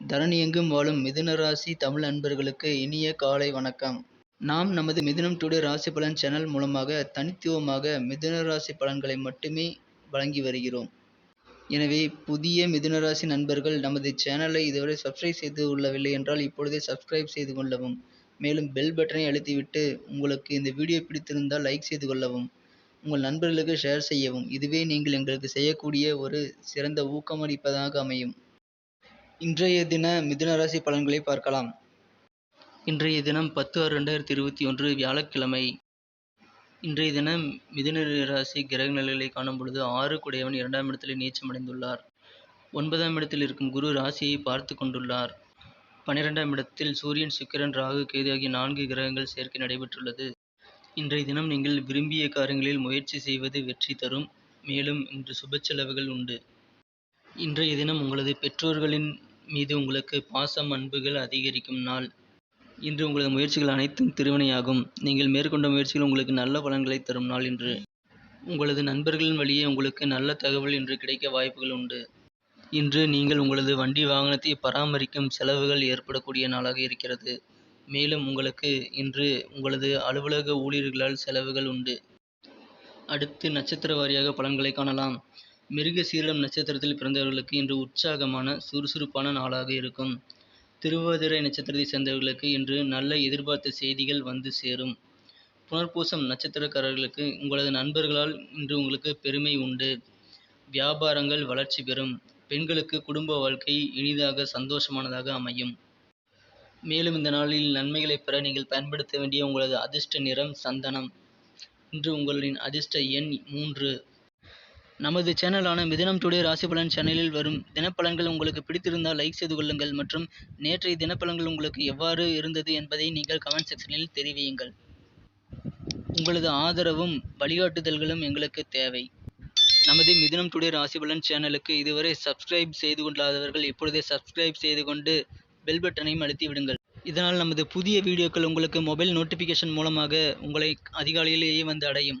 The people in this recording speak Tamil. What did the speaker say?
தரணி எங்கும் வாழும் மிதுன ராசி தமிழ் அன்பர்களுக்கு இனிய காலை வணக்கம். நாம் நமது மிதுனம் டுடே ராசி பலன் சேனல் மூலமாக தனித்துவமாக மிதுன ராசி பலன்களை மட்டுமே வழங்கி வருகிறோம். எனவே புதிய மிதுன ராசி நண்பர்கள் நமது சேனலை இதுவரை சப்ஸ்கிரைப் செய்து கொள்ளவில்லை என்றால் இப்பொழுதே சப்ஸ்கிரைப் செய்து கொள்ளவும். மேலும் பெல் பட்டனை அழுத்திவிட்டு உங்களுக்கு இந்த வீடியோ பிடித்திருந்தால் லைக் செய்து கொள்ளவும். உங்கள் நண்பர்களுக்கு ஷேர் செய்யவும். இதுவே நீங்கள் எங்களுக்கு செய்யக்கூடிய ஒரு சிறந்த ஊக்கமளிப்பதாக அமையும். இன்றைய தின மிதுன ராசி பலன்களை பார்க்கலாம். இன்றைய தினம் பத்து ஆறு ரெண்டாயிரத்தி இருபத்தி ஒன்று வியாழக்கிழமை. இன்றைய தினம் மிதுன ராசி கிரக நிலைகளை காணும் பொழுது ஆறு குடையவன் இரண்டாம் இடத்தில் நீச்சமடைந்துள்ளார் ஒன்பதாம் இடத்தில் இருக்கும் குரு ராசியை பார்த்து கொண்டுள்ளார். பன்னிரெண்டாம் இடத்தில் சூரியன் சுக்கிரன் ராகு கேது ஆகிய நான்கு கிரகங்கள் சேர்க்கை நடைபெற்றுள்ளது. இன்றைய தினம் நீங்கள் விரும்பிய காரியங்களில் முயற்சி செய்வது வெற்றி தரும். மேலும் இன்று சுப செலவுகள் உண்டு. இன்றைய தினம் உங்களது பெற்றோர்களின் மீது உங்களுக்கு பாசம் அன்புகள் அதிகரிக்கும் நாள். இன்று உங்களது முயற்சிகள் அனைத்தும் திருவினையாகும். நீங்கள் மேற்கொண்ட முயற்சிகள் உங்களுக்கு நல்ல பலன்களை தரும் நாள் இன்று. உங்களது நண்பர்களின் வழியே உங்களுக்கு நல்ல தகவல் இன்று கிடைக்க வாய்ப்புகள் உண்டு. இன்று நீங்கள் உங்களது வண்டி வாகனத்தை பராமரிக்கும் செலவுகள் ஏற்படக்கூடிய நாளாக இருக்கிறது. மேலும் உங்களுக்கு இன்று உங்களது அலுவலக ஊழியர்களால் செலவுகள் உண்டு. அடுத்து நட்சத்திர வாரியாக பலன்களை காணலாம். மிருக சீரடம் நட்சத்திரத்தில் பிறந்தவர்களுக்கு இன்று உற்சாகமான சுறுசுறுப்பான நாளாக இருக்கும். திருவாதிரை நட்சத்திரத்தை சேர்ந்தவர்களுக்கு இன்று நல்ல எதிர்பார்த்த செய்திகள் வந்து சேரும். புனர்பூசம் நட்சத்திரக்காரர்களுக்கு உங்களது நண்பர்களால் இன்று உங்களுக்கு பெருமை உண்டு. வியாபாரங்கள் வளர்ச்சி பெறும். பெண்களுக்கு குடும்ப வாழ்க்கை இனிதாக சந்தோஷமானதாக அமையும். மேலும் இந்த நாளில் நன்மைகளை பெற நீங்கள் பயன்படுத்த வேண்டிய உங்களது அதிர்ஷ்ட நிறம் சந்தனம். இன்று உங்களின் அதிர்ஷ்ட எண் மூன்று. நமது சேனலான மிதினம் டுடே ராசிபலன் சேனலில் வரும் தினப்பலன்கள் உங்களுக்கு பிடித்திருந்தால் லைக் செய்து கொள்ளுங்கள் மற்றும் நேற்றைய தினப்பலன்கள் உங்களுக்கு எவ்வாறு இருந்தது என்பதை நீங்கள் கமெண்ட் செக்ஷனில் தெரிவியுங்கள். உங்களது ஆதரவும் வழிகாட்டுதல்களும் எங்களுக்கு தேவை. நமது மிதினம் டுடே ராசிபலன் சேனலுக்கு இதுவரை சப்ஸ்கிரைப் செய்து கொள்ளாதவர்கள் இப்பொழுதே சப்ஸ்கிரைப் செய்து கொண்டு பெல் பட்டனையும் அழுத்தி விடுங்கள். இதனால் நமது புதிய வீடியோக்கள் உங்களுக்கு மொபைல் நோட்டிஃபிகேஷன் மூலமாக உங்களை அதிகாலையிலேயே வந்து அடையும்.